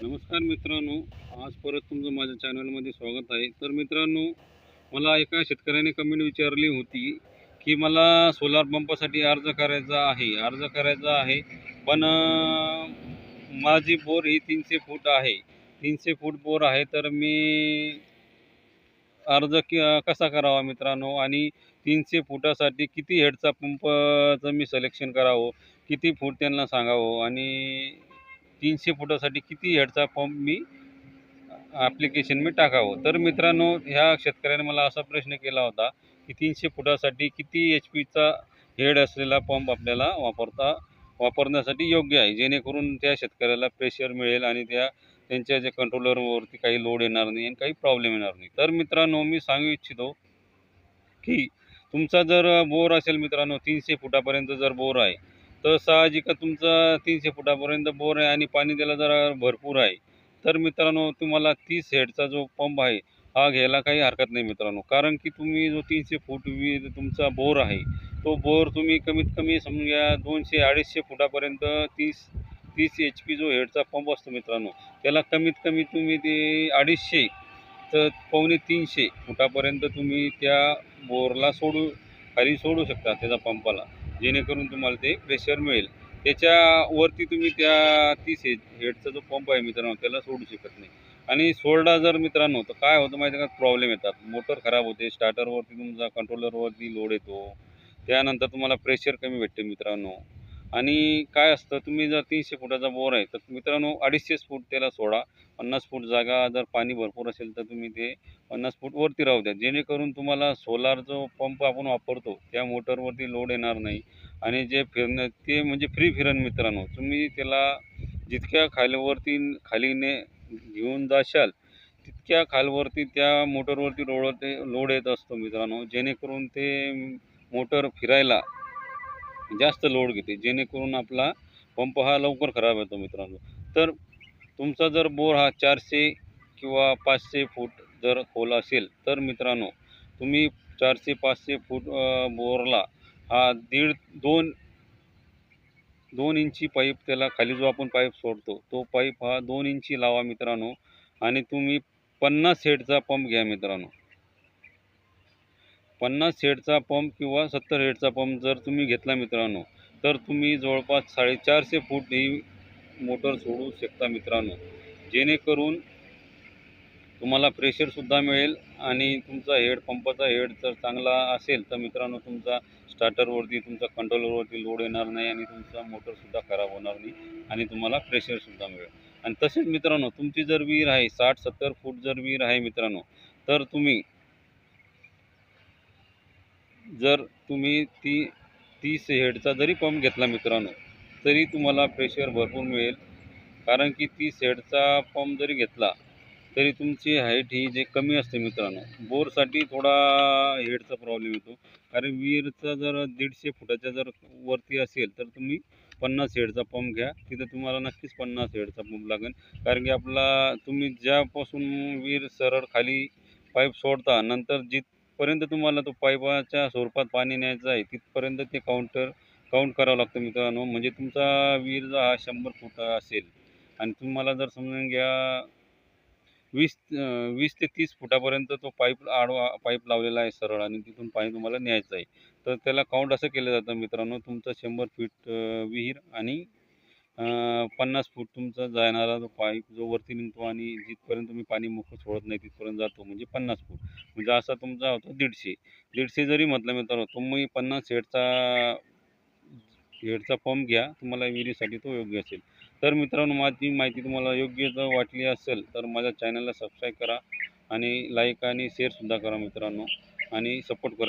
नमस्कार मित्रांनो आज परत तुमचं माझ्या चॅनलमध्ये स्वागत आहे. तर मित्रांनो मला एका शेतकऱ्याने कमेंट विचारली होती की मला सोलार पंपासाठी अर्ज करायचा आहे. अर्ज करायचा आहे पण माझी बोर ही तीनशे फूट आहे. तीनशे फूट बोर आहे तर मी अर्ज क कसा करावा मित्रांनो? आणि तीनशे फुटासाठी किती हेडचा पंपचं मी सिलेक्शन करावं? किती फूट त्यांना सांगावं? आणि तीनशे फुटासाठी किती हेडचा पंप मी ॲप्लिकेशन मी टाकावं? तर मित्रांनो ह्या शेतकऱ्याने मला असा प्रश्न केला होता की तीनशे फुटासाठी किती एच पीचा हेड असलेला पंप आपल्याला वापरता वापरण्यासाठी योग्य आहे? जेणेकरून त्या शेतकऱ्याला प्रेशर मिळेल आणि त्या त्यांच्या जे कंट्रोलरवरती काही लोड येणार नाही आणि काही प्रॉब्लेम येणार नाही. तर मित्रांनो मी सांगू इच्छितो की तुमचा जर बोर असेल मित्रांनो तीनशे फुटापर्यंत जर बोर आहे तर साहजिक तुमचा तीनशे फुटापर्यंत बोर आहे आणि पाणी त्याला जरा भरपूर आहे. तर मित्रांनो तुम्हाला तीस हेडचा जो पंप आहे हा घ्यायला काही हरकत नाही मित्रांनो. कारण की तुम्ही जो तीनशे फूट वीज तुमचा बोर आहे तो बोर तुम्ही कमीत कमी समजा दोनशे अडीचशे फुटापर्यंत तीस तीस एच पी जो हेडचा पंप असतो मित्रांनो त्याला कमीत कमी तुम्ही ते अडीचशे तर पावणे तीनशे फुटापर्यंत तुम्ही त्या बोरला सोडू खाली सोडू शकता त्याच्या पंपाला. जेणेकरून तुम्हाला ते प्रेशर मिळेल. त्याच्यावरती तुम्ही त्या तीस हे हेडचा जो पंप आहे मित्रांनो त्याला सोडू शकत नाही. आणि सोडला जर मित्रांनो तर काय होतं माहिती का? प्रॉब्लेम येतात. मोटर खराब होते स्टार्टरवरती तुमचा कंट्रोलरवरती लोड येतो. त्यानंतर तुम्हाला प्रेशर कमी भेटते मित्रांनो. आणि काय असतं तुम्ही जर तीनशे फुटाचा बोर आहे तर मित्रांनो अडीचशेच फूट त्याला सोडा. पन्नास फूट जागा जर पाणी भरपूर असेल तर तुम्ही ते पन्नास फूट वरती राहू द्या. जेणेकरून तुम्हाला सोलार जो पंप आपण वापरतो त्या मोटरवरती लोड येणार नाही. आणि जे फिरणं ते म्हणजे फ्री फिरण मित्रांनो. तुम्ही त्याला जितक्या खालीवरती खालीने घेऊन जाशाल तितक्या खालवरती त्या मोटरवरती लोड लोड येत असतो मित्रांनो. जेणेकरून ते मोटर फिरायला जास्त लोड घेते. जेणेकरून आपला पंप हा लवकर खराब होतो मित्रांनो. तर तुमचा जर बोर हा चारशे किंवा पाचशे फूट जर खोल असेल तर मित्रांनो तुम्ही चारशे पाचशे फूट बोरला हा दीड दोन दोन इंची पाईप त्याला खाली जो आपण पाईप सोडतो तो पाईप हा दोन इंची लावा मित्रांनो. आणि तुम्ही पन्नास हेडचा पंप घ्या मित्रांनो. पन्नास हेडचा पंप किंवा सत्तर हेडचा पंप जर तुम्ही घेतला मित्रांनो तर तुम्ही जवळपास साडेचारशे फूट ही मोटर सोडू शकता मित्रांनो. जेणेकरून तुम्हाला प्रेशरसुद्धा मिळेल आणि तुमचा हेड पंपाचा हेड जर चांगला असेल तर मित्रांनो तुमचा स्टार्टरवरती तुमचा कंट्रोलरवरती लोड येणार नाही आणि तुमचा मोटरसुद्धा खराब होणार नाही आणि तुम्हाला प्रेशरसुद्धा मिळेल. आणि तसेच मित्रांनो तुमची जर विहीर आहे साठ सत्तर फूट जर विहीर आहे मित्रांनो तर तुम्ही जर तुम्ही ती तीस हेडचा जरी पंप घेतला मित्रांनो तरी तुम्हाला प्रेशर भरपूर मिळेल. कारण की तीस हेडचा पंप जरी घेतला तरी तुमची हाईट ही जे कमी असते मित्रांनो बोरसाठी थोडा हेडचा प्रॉब्लेम येतो. कारण विहीरचा जर दीडशे फुटाच्या जर वरती असेल तर तुम्ही पन्नास हेडचा पंप घ्या. तिथं तुम्हाला नक्कीच पन्नास हेडचा पंप लागेल. कारण की आपला तुम्ही ज्यापासून विहीर सरळ खाली पाईप सोडता नंतर जिथपर्यंत तुम्हाला तो पाईपाच्या स्वरूपात पाणी न्यायचं आहे तिथपर्यंत ते काउंटर काउंट करावं लागतं मित्रांनो. म्हणजे तुमचा विहीर हा शंभर फूट असेल. आणि तुम्हाला जर समजून घ्या वीस वीस ते तीस फुटापर्यंत तो पाईप आडवा पाईप लावलेला आहे सरळ आणि तिथून पाणी तुम्हाला न्यायचं आहे. तर त्याला काउंट असं केलं जातं मित्रांनो. तुमचं शंभर फीट विहीर आणि पन्नास फूट तुमचा जाणारा जो पाईप जो वरती निघतो आणि जिथपर्यंत तुम्ही पाणी मोकळं सोडत नाही तिथपर्यंत जातो म्हणजे पन्नास फूट. म्हणजे असा तुमचा होतो दीडशे. दीडशे जरी म्हटलं मित्रांनो तुम्ही पन्नास हेडचा हेडचा पंप घ्या तुम्हाला विहिरीसाठी तो योग्य असेल. तर मित्रांनो माझी माहिती तुम्हाला योग्य जर वाटली असेल तर माझ्या चॅनलला सबस्क्राईब करा आणि लाईक आणि शेअरसुद्धा करा मित्रांनो. आणि सपोर्ट करा.